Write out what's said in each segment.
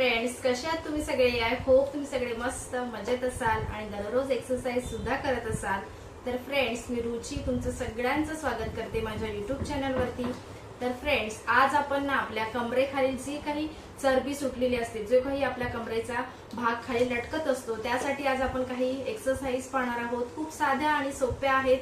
Friends कसे आहात तुम्ही सगळे? आय होप तुम्ही सगळे मस्त मजेत असाल आणि दररोज एक्सरसाइज सुद्धा करत असाल. तर फ्रेंड्स मी रुची तुमचं सगळ्यांचं स्वागत करते माझ्या युट्यूब चॅनलवरती तर फ्रेंड्स आज आपण ना आपल्या कमरेखाली जी काही चरबी सुटलेली असते जो काही आपल्या कमरेचा भाग खाली लटकत असतो त्यासाठी आज आपण काही एक्सरसाइज पाहणार आहोत. खूप साध्या आणि सोप्या आहेत.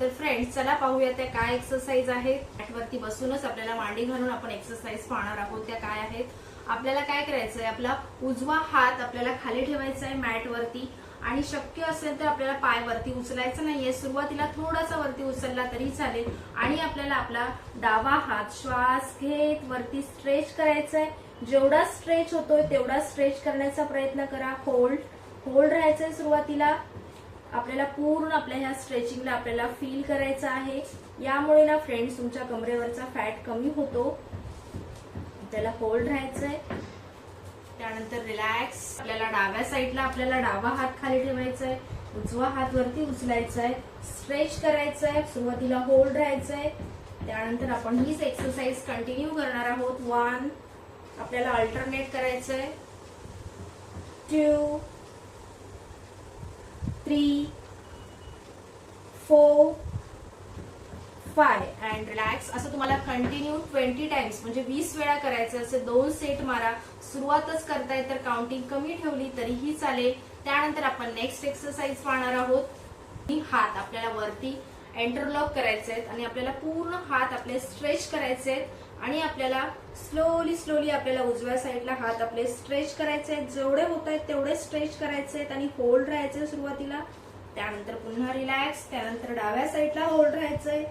तर फ्रेंड्स चला पाहूया त्या काय एक्सरसाइज आहेत. वरती बसूनच आपल्याला मांडी घालून आपण एक्सरसाइज पाहणार आहोत त्या काय आहेत. आपल्याला काय करायचंय? आपला उजवा हात आपल्याला खाली ठेवायचा आहे मॅट वरती आणि शक्य असेल तर आपल्याला पाय वरती उचलायचं नाहीये. सुरुवातीला थोडासा वरती उचलला तरी चालेल. आणि आपल्याला आपला डावा हात श्वास घेत वरती स्ट्रेच करायचा आहे जेवढा स्ट्रेच होतोय तेवढा स्ट्रेच करण्याचा प्रयत्न करा. होल्ड होल्ड राहायचंय सुरुवातीला. आपल्याला पूर्ण आपल्या ह्या स्ट्रेचिंगला आपल्याला फील करायचं आहे. यामुळे ना फ्रेंड्स तुमच्या कमरेवरचा फॅट कमी होतो. आपल्याला होल्ड राहायचंय. त्यानंतर रिलॅक्स आपल्याला डाव्या साईडला आपल्याला डावा हात खाली ठेवायचा आहे उजवा हात वरती उचलायचा आहे स्ट्रेच करायचं आहे सुरुवातीला होल्ड राहायचं आहे त्यानंतर आपण हीच एक्सरसाइज कंटिन्यू करणार आहोत. वन आपल्याला अल्टरनेट करायचं आहे two three four five and relax असं तुम्हाला कंटिन्यू ट्वेंटी टाइम्स म्हणजे वीस वेळा करायचं असे दोन सेट मारा. सुरुवातच करताय तर काउंटिंग कमी ठेवली तरीही चालेल. त्यानंतर आपण नेक्स्ट एक्सरसाइज पाहणार आहोत. हात आपल्याला वरती एंटरलॉक करायचे आहेत आणि आपल्याला पूर्ण हात आपले स्ट्रेच करायचे आहेत. आणि आपल्याला स्लोली स्लोली आपल्याला उजव्या साईडला हात आपले स्ट्रेच करायचे आहेत. जेवढे होत आहेत तेवढे स्ट्रेच करायचे आहेत आणि होल्ड राहायचे सुरुवातीला. त्यानंतर पुन्हा रिलॅक्स त्यानंतर डाव्या साईडला होल्ड राहायचंय.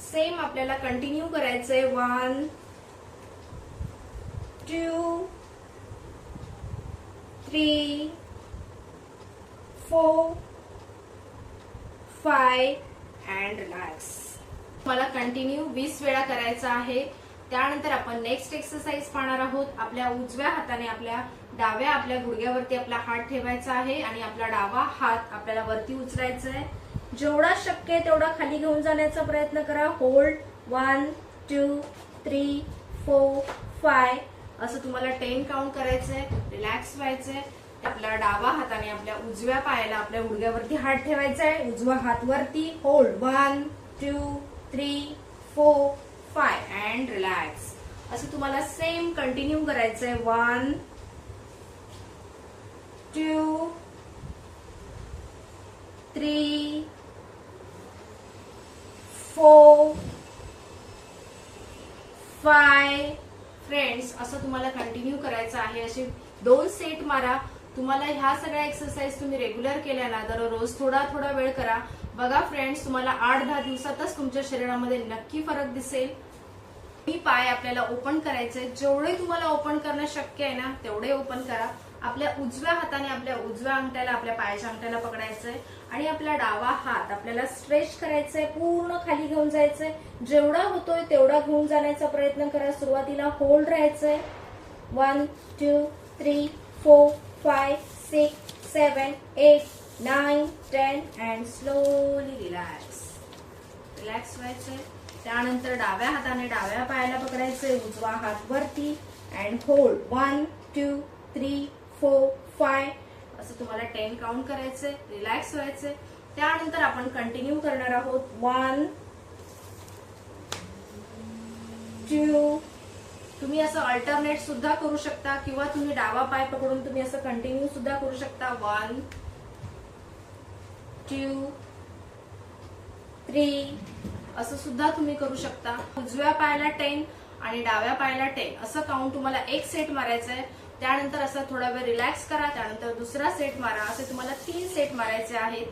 सेम आपल्याला कंटिन्यू करायचंय. One two three four five and relax मला कंटिन्यू वीस वेळा करायचा आहे. त्यानंतर आपण नेक्स्ट एक्सरसाइज पाहणार आहोत. आपल्या उजव्या हाताने आपल्या डाव्या आपल्या गुडघ्यावरती आपला हात ठेवायचा आहे आणि आपला डावा हात आपल्याला वरती उचलायचा आहे जेवढा शक्य आहे तेवढा खाली घेऊन जाण्याचा प्रयत्न करा. Hold one two three four five असं तुम्हाला टेन काउंट करायचंय. रिलॅक्स व्हायचंय. आपल्या डावा हाताने आपल्या उजव्या पायाला आपल्या गुडघ्यावरती हात ठेवायचा आहे उजवा हात वरती. Hold one two three four five and relax असं तुम्हाला सेम कंटिन्यू करायचंय. One two three four five friends असं तुम्हाला कंटिन्यू करायचं आहे. असे दोन सेट मारा. तुम्हाला ह्या सगळ्या एक्सरसाइज तुम्ही रेग्युलर केल्या ना दररोज थोडा थोडा वेळ करा. बघा फ्रेंड्स तुम्हाला आठ दहा दिवसातच तुमच्या शरीरामध्ये नक्की फरक दिसेल. मी पाय आपल्याला ओपन करायचे जेवढे तुम्हाला ओपन करणं शक्य आहे ना तेवढे ओपन करा. आपल्या उजव्या हाताने आपल्या उजव्या अंगठ्याला आपल्या पायाच्या अंगठ्याला पकडायचंय आणि आपला डावा हात आपल्याला स्ट्रेच करायचंय पूर्ण खाली घेऊन जायचंय. जेवढा होतोय तेवढा घेऊन जाण्याचा प्रयत्न करा. सुरुवातीला होल्ड राहायचंय. One two three four five six seven eight nine ten and slowly relax relax व्हायचंय. त्यानंतर डाव्या हाताने डाव्या पायाला पकडायचंय. उजवा हात वरती and hold one two three four five. असं तुम्हाला टेन काउंट करायचंय रिलॅक्स व्हायचंय. त्यानंतर आपण कंटिन्यू करणार आहोत. वन टू तुम्ही असं अल्टरनेट सुद्धा करू शकता किंवा तुम्ही डावा पाय पकडून तुम्ही असं कंटिन्यू सुद्धा करू शकता. वन टू थ्री असं सुद्धा तुम्ही करू शकता. उजव्या पायाला टेन आणि डाव्या पायाला टेन असं काउंट तुम्हाला एक सेट मारायचं आहे त्यानंतर असं थोडा वेळ रिलॅक्स करा त्यानंतर दुसरा सेट मारा. असे तुम्हाला तीन सेट मारायचे आहेत.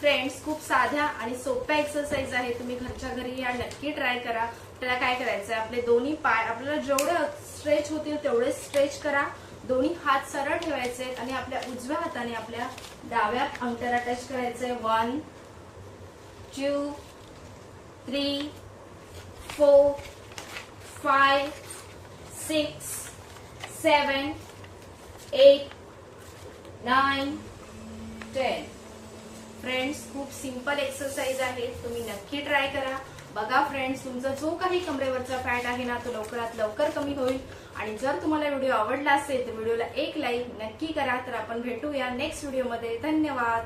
फ्रेंड्स खूप साध्या आणि सोप्या एक्सरसाइज आहे तुम्ही घरच्या घरी या नक्की ट्राय करा. त्याला काय करायचं आहे आपले दोन्ही पाय आपल्याला जेवढे स्ट्रेच होतील तेवढे स्ट्रेच करा. दोन्ही हात सरळ ठेवायचे आणि आपल्या उजव्या हाताने आपल्या डाव्या अंगठ्याला टच करायचंय. One two three four five six seven eight nine ten friends खूप सिंपल एक्सरसाइज आहेत तुम्ही नक्की ट्राय करा. बघा फ्रेंड्स तुमचा जो काही कमरेवरचा फॅट आहे ना तो लवकरात लवकर कमी होईल. आणि जर तुम्हाला व्हिडिओ आवडला असेल तर व्हिडिओला एक लाईक नक्की करा. तर आपण भेटूया नेक्स्ट व्हिडिओमध्ये धन्यवाद.